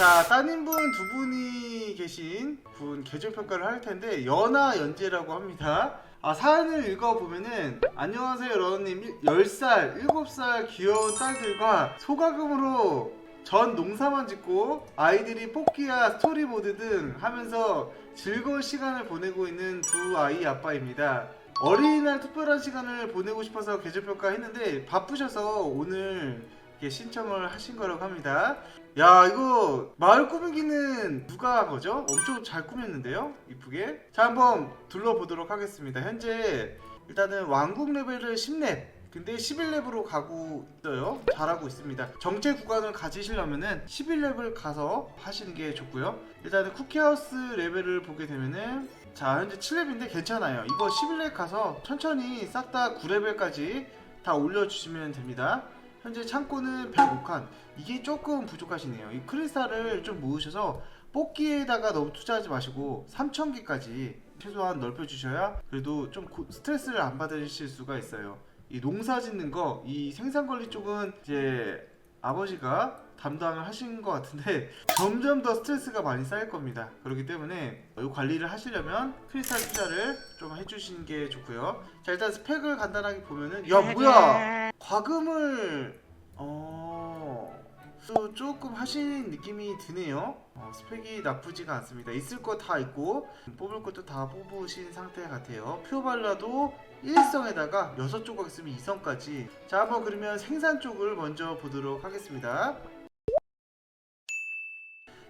자, 따님 분 두 분이 계신 분 계절 평가를 할 텐데 연하 연재라고 합니다. 아, 사연을 읽어보면은 안녕하세요 러너님 10살, 7살 귀여운 딸들과 소가금으로 전 농사만 짓고 아이들이 뽑기야 스토리보드 등 하면서 즐거운 시간을 보내고 있는 두 아이 아빠입니다. 어린이날 특별한 시간을 보내고 싶어서 계절평가 했는데 바쁘셔서 오늘 이렇게 신청을 하신 거라고 합니다. 야 이거 마을 꾸미기는 누가 한 거죠? 엄청 잘 꾸몄는데요? 이쁘게? 자 한번 둘러보도록 하겠습니다. 현재 일단은 왕국 레벨을 10렙 근데 11렙으로 가고 있어요. 잘하고 있습니다. 정체 구간을 가지시려면은 11렙을 가서 하시는 게 좋고요. 일단은 쿠키하우스 레벨을 보게 되면은 자 현재 7렙인데 괜찮아요. 이거 11렙 가서 천천히 싹 다 9레벨까지 다 올려주시면 됩니다 현재 창고는 105칸 이게 조금 부족하시네요. 이 크리스탈을 좀 모으셔서 뽑기에다가 너무 투자하지 마시고 3000개까지 최소한 넓혀주셔야 그래도 좀 고- 스트레스를 안 받으실 수가 있어요. 이 농사 짓는 거 이 생산 관리 쪽은 이제 아버지가 담당을 하신 것 같은데 점점 더 스트레스가 많이 쌓일 겁니다. 그렇기 때문에 이 관리를 하시려면 크리스탈 투자를 좀 해주시는 게 좋고요. 자 일단 스펙을 간단하게 보면은 야 뭐야 과금을 어또 조금 하신 느낌이 드네요. 어, 스펙이 나쁘지가 않습니다. 있을 거 다 있고 뽑을 것도 다 뽑으신 상태 같아요. 표발라도 1성에다가 6조각 있으면 2성까지 자 한번 그러면 생산 쪽을 먼저 보도록 하겠습니다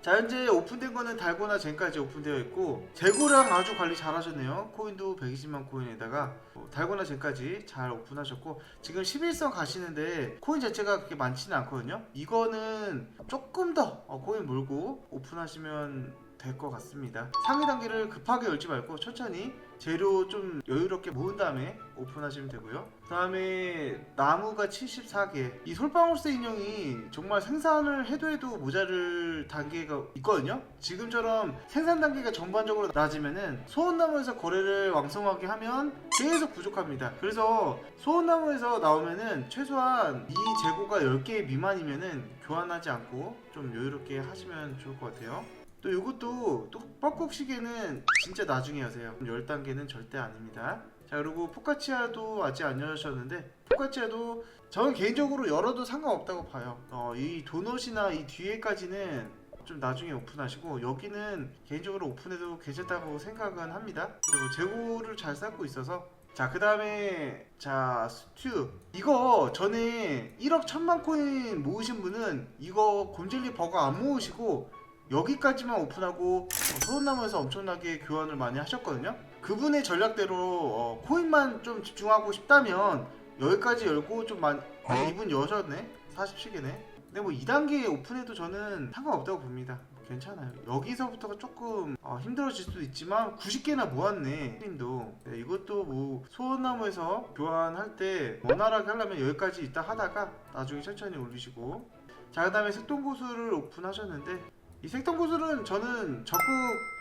자 현재 오픈된 거는 달고나 젠까지 오픈되어 있고 재고랑 아주 관리 잘 하셨네요. 코인도 120만 코인에다가 어, 달고나 젠까지 잘 오픈하셨고 지금 11성 가시는데 코인 자체가 그렇게 많지는 않거든요. 이거는 조금 더 어, 코인 몰고 오픈하시면 될 것 같습니다 상위 단계를 급하게 열지 말고 천천히 재료 좀 여유롭게 모은 다음에 오픈하시면 되고요. 그 다음에 나무가 74개. 이 솔방울새 인형이 정말 생산을 해도 해도 모자를 단계가 있거든요. 지금처럼 생산 단계가 전반적으로 낮으면은 소원나무에서 거래를 왕성하게 하면 계속 부족합니다. 그래서 소원나무에서 나오면은 최소한 이 재고가 10개 미만이면은 교환하지 않고 좀 여유롭게 하시면 좋을 것 같아요. 또 이것도 또 뻐꾹 시계는 진짜 나중에 하세요. 10단계는 절대 아닙니다. 자 그리고 포카치아도 아직 안 열으셨는데 포카치아도 저는 개인적으로 열어도 상관없다고 봐요. 어, 이 도넛이나 이 뒤에까지는 좀 나중에 오픈하시고 여기는 개인적으로 오픈해도 괜찮다고 생각은 합니다. 그리고 재고를 잘 쌓고 있어서 자, 그 다음에, 자, 스튜. 이거 전에 1억 1000만 코인 모으신 분은 이거 곰젤리 버거 안 모으시고 여기까지만 오픈하고 어, 소원나무에서 엄청나게 교환을 많이 하셨거든요. 그분의 전략대로 어, 코인만 좀 집중하고 싶다면 여기까지 열고 좀 많이 어, 이분 여셨네? 47개네. 근데 뭐 2단계 오픈해도 저는 상관없다고 봅니다. 괜찮아요. 여기서부터가 조금 어, 힘들어질 수도 있지만 90개나 모았네. 팀도 네, 이것도 뭐 소원나무에서 교환할 때 원활하게 하려면 여기까지 있다 하다가 나중에 천천히 올리시고 자 그다음에 색동고수를 오픈하셨는데 이 색동구슬은 저는 적극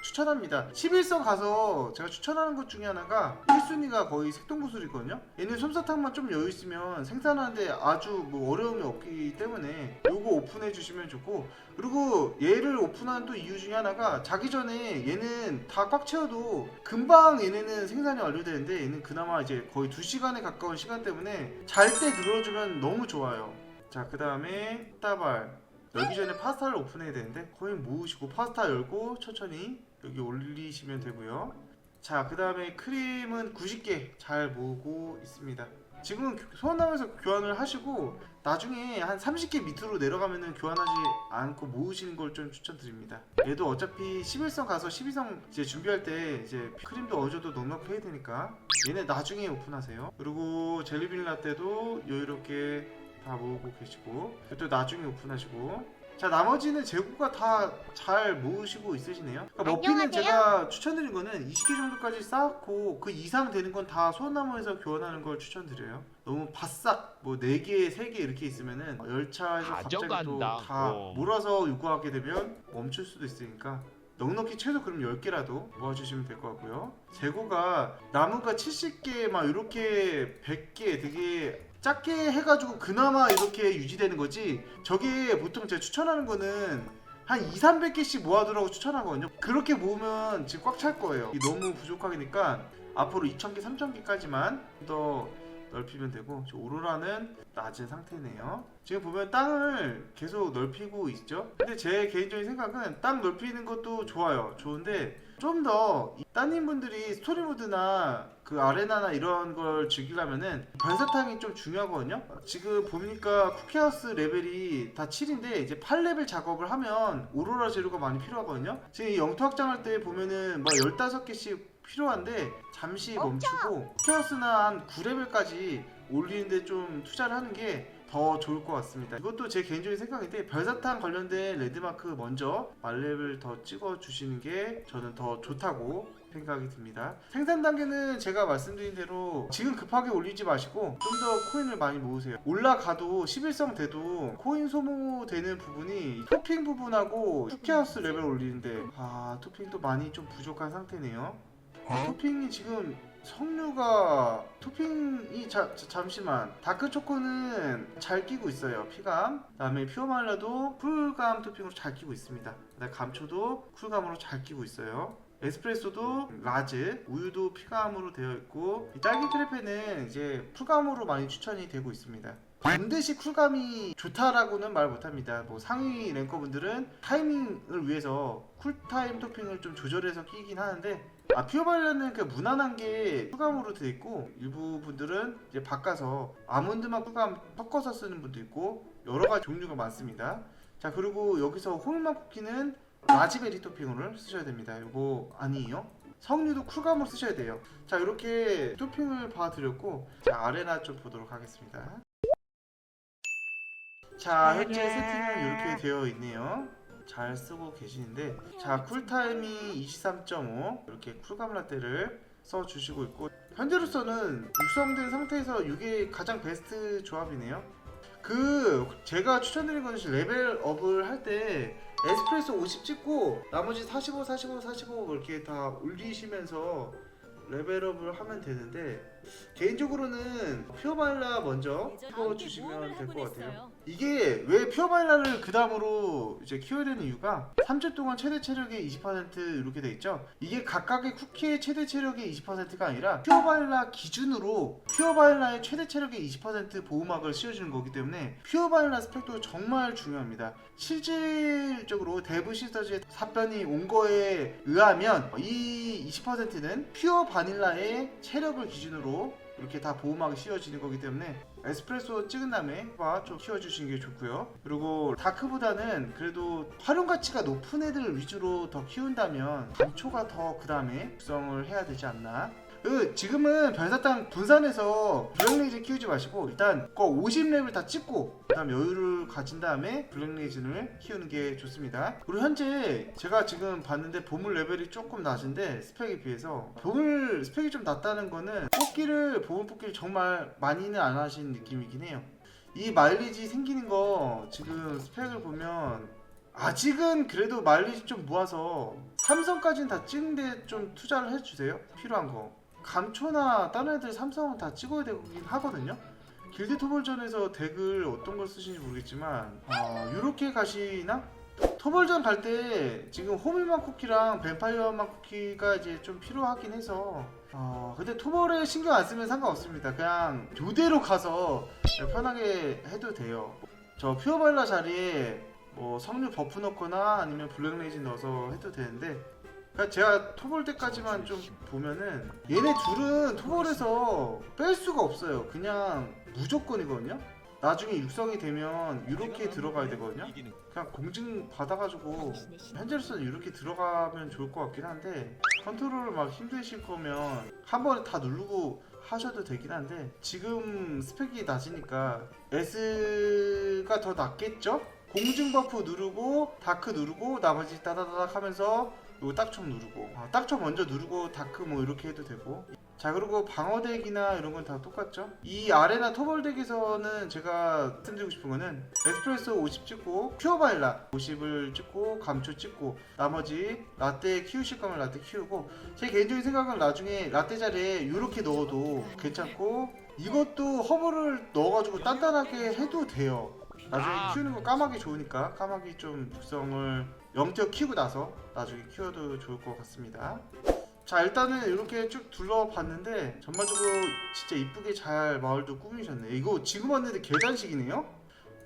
추천합니다. 11성 가서 제가 추천하는 것 중에 하나가 1순위가 거의 색동구슬이거든요. 얘는 솜사탕만 좀 여유 있으면 생산하는데 아주 뭐 어려움이 없기 때문에 요거 오픈해 주시면 좋고 그리고 얘를 오픈하는 또 이유 중에 하나가 자기 전에 얘는 다 꽉 채워도 금방 얘네는 생산이 완료되는데 얘는 그나마 이제 거의 2시간에 가까운 시간 때문에 잘 때 눌러주면 너무 좋아요. 자, 그 다음에 따발. 열기 전에 파스타를 오픈해야 되는데 코인 모으시고 파스타 열고 천천히 여기 올리시면 되고요. 자, 그 다음에 크림은 90개 잘 모으고 있습니다. 지금은 교- 소원나무에서 교환을 하시고 나중에 한 30개 밑으로 내려가면은 교환하지 않고 모으시는 걸 좀 추천드립니다. 얘도 어차피 11성 가서 12성 이제 준비할 때 이제 크림도 어느 정도 넉넉해야 되니까 얘네 나중에 오픈하세요. 그리고 젤리빈 라떼도 여유롭게 다 모으고 계시고 또 나중에 오픈하시고 자 나머지는 재고가 다 잘 모으시고 있으시네요 그러니까 머피는 안녕하세요. 제가 추천드린 거는 20개 정도까지 쌓고 그 이상 되는 건 다 소나무에서 교환하는 걸 추천드려요 너무 바싹 뭐 4개, 3개 이렇게 있으면은 열차에서 갑자기 또 가져간다. 다 어. 몰아서 요구하게 되면 멈출 수도 있으니까 넉넉히 최소 그럼 10개라도 모아주시면 될 것 같고요 재고가 나무가 70개 막 이렇게 100개 되게 작게 해가지고 그나마 이렇게 유지되는 거지 저게 보통 제가 추천하는 거는 한 2, 300개씩 모아두라고 추천하거든요. 그렇게 모으면 지금 꽉 찰 거예요. 너무 부족하니까 앞으로 2,000개, 3,000개까지만 더 넓히면 되고 저 오로라는 낮은 상태네요. 지금 보면 땅을 계속 넓히고 있죠. 근데 제 개인적인 생각은 땅 넓히는 것도 좋아요. 좋은데 좀 더 따님 분들이 스토리 모드나 그 아레나나 이런 걸 즐기려면은 변사탕이 좀 중요하거든요. 지금 보니까 쿠키하우스 레벨이 다 7인데 이제 8레벨 작업을 하면 오로라 재료가 많이 필요하거든요. 지금 이 영토 확장할 때 보면은 뭐 15개씩 필요한데 잠시 멈추고 쿠키하우스나 한 9레벨까지 올리는데 좀 투자를 하는 게 더 좋을 것 같습니다. 이것도 제 개인적인 생각인데 별사탕 관련된 레드마크 먼저 말렙을 더 찍어 주시는 게 저는 더 좋다고 생각이 듭니다. 생산 단계는 제가 말씀드린 대로 지금 급하게 올리지 마시고 좀 더 코인을 많이 모으세요. 올라가도 11성 돼도 코인 소모되는 부분이 토핑 부분하고 쿠키하우스 레벨 올리는데 아 토핑도 많이 좀 부족한 상태네요. 토핑이 지금 석류가 토핑이 자, 자- 잠시만. 다크 초코는 잘 끼고 있어요 피감. 그다음에 퓨어 말라도 쿨감 토핑으로 잘 끼고 있습니다. 그다음에 감초도 쿨감으로 잘 끼고 있어요. 에스프레소도 라즈 우유도 피감으로 되어 있고 이 딸기 크레페는 이제 쿨감으로 많이 추천이 되고 있습니다. 반드시 쿨감이 좋다라고는 말 못합니다. 뭐 상위 랭커분들은 타이밍을 위해서 쿨타임 토핑을 좀 조절해서 끼긴 하는데 아 피어발레는 그 무난한 게 쿨감으로 돼 있고 일부 분들은 이제 바꿔서 아몬드만 쿨감 섞어서 쓰는 분도 있고 여러 가지 종류가 많습니다. 자 그리고 여기서 호밀만 쿠키는 라즈베리 토핑으로 쓰셔야 됩니다. 이거 아니에요? 석류도 쿨감으로 쓰셔야 돼요. 자 이렇게 토핑을 봐드렸고 자 아레나 좀 보도록 하겠습니다. 자 현재 세팅은 이렇게 되어 있네요. 잘 쓰고 계시는데 자 쿨타임이 23.5 이렇게 쿨감 라떼를 써주시고 있고 현재로서는 육성된 상태에서 이게 가장 베스트 조합이네요. 그 제가 추천드린 것은 레벨업을 할 때 에스프레소 50 찍고 나머지 45, 45, 45 이렇게 다 올리시면서 레벨업을 하면 되는데 개인적으로는 퓨어바일라 먼저 키워 주시면 될 것 같아요. 이게 왜 퓨어바일라를 그 다음으로 이제 키워야 되는 이유가 3주 동안 최대 체력이 20% 이렇게 돼 있죠. 이게 각각의 쿠키의 최대 체력이 20%가 아니라 퓨어바일라 기준으로 퓨어바일라의 최대 체력의 20% 보호막을 씌워주는 거기 때문에 퓨어바일라 스펙도 정말 중요합니다. 실질적으로 대부 시스터즈의 답변이 온 거에 의하면 이 20%는 퓨어 바닐라의 체력을 기준으로 이렇게 다 보호막이 씌워지는 거기 때문에 에스프레소 찍은 다음에 바좀 키워주시는 게 좋고요. 그리고 다크보다는 그래도 활용 가치가 높은 애들 위주로 더 키운다면 감초가 더 그 다음에 육성을 해야 되지 않나. 그 지금은 별사탕 분산해서 블랙레이즈 키우지 마시고 일단 그 50렙을 다 찍고 그다음 여유를 가진 다음에 블랙레이즈를 키우는 게 좋습니다. 그리고 현재 제가 지금 봤는데 보물 레벨이 조금 낮은데 스펙에 비해서 보물 스펙이 좀 낮다는 거는 뽑기를 보물 뽑기를 정말 많이는 안 하신 느낌이긴 해요. 이 마일리지 생기는 거 지금 스펙을 보면 아직은 그래도 마일리지 좀 모아서 삼성까지는 다 찍는데 좀 투자를 해주세요. 필요한 거. 감초나 다른 애들 삼성은 다 찍어야 되긴 하거든요. 길드 토벌전에서 덱을 어떤 걸 쓰시는지 모르겠지만 어, 이렇게 가시나? 토벌전 갈 때 지금 호밀만 쿠키랑 뱀파이어만 쿠키가 이제 좀 필요하긴 해서 어 근데 토벌에 신경 안 쓰면 상관없습니다. 그냥 교대로 가서 편하게 해도 돼요. 저 퓨어발라 자리에 뭐 석류 버프 넣거나 아니면 블랙레이진 넣어서 해도 되는데 그러니까 제가 토벌 때까지만 좀 보면은 얘네 둘은 토벌에서 뺄 수가 없어요. 그냥 무조건이거든요. 나중에 육성이 되면 이렇게 들어가야 되거든요. 그냥 공증 받아가지고 현재로서는 이렇게 들어가면 좋을 것 같긴 한데 컨트롤을 막 힘드실 거면 한 번에 다 누르고 하셔도 되긴 한데 지금 스펙이 낮으니까 S가 더 낫겠죠? 공증 버프 누르고 다크 누르고 나머지 따다다닥 하면서 요거 딱총 누르고. 아, 딱총 먼저 누르고 다크 뭐 이렇게 해도 되고. 자 그리고 방어덱이나 이런 건 다 똑같죠? 이 아레나 토벌덱에서는 제가 말씀드리고 싶은 거는 에스프레소 50 찍고 퓨어바일라 50을 찍고 감초 찍고 나머지 라떼 키우실 거면 라떼 키우고 제 개인적인 생각은 나중에 라떼 자리에 이렇게 넣어도 괜찮고 이것도 허브를 넣어가지고 단단하게 해도 돼요 나중에 키우는 거 까마귀 좋으니까 까마귀 좀 특성을 0티어 키우고 나서 나중에 키워도 좋을 것 같습니다. 자 일단은 이렇게 쭉 둘러봤는데 전반적으로 진짜 이쁘게 잘 마을도 꾸미셨네. 이거 지금 왔는데 계단식이네요.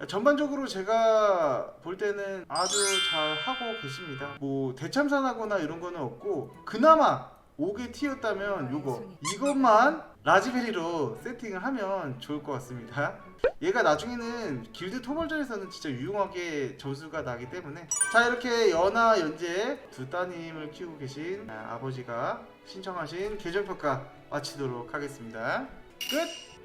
전반적으로 제가 볼 때는 아주 잘 하고 계십니다. 뭐 대참사나거나 이런 거는 없고 그나마 5개 티였다면 요거 이것만 라즈베리로 세팅을 하면 좋을 것 같습니다. 얘가 나중에는 길드 토벌전에서는 진짜 유용하게 점수가 나기 때문에 자 이렇게 연하 연재 두 따님을 키우고 계신 아, 아버지가 신청하신 계정평가 마치도록 하겠습니다. 끝!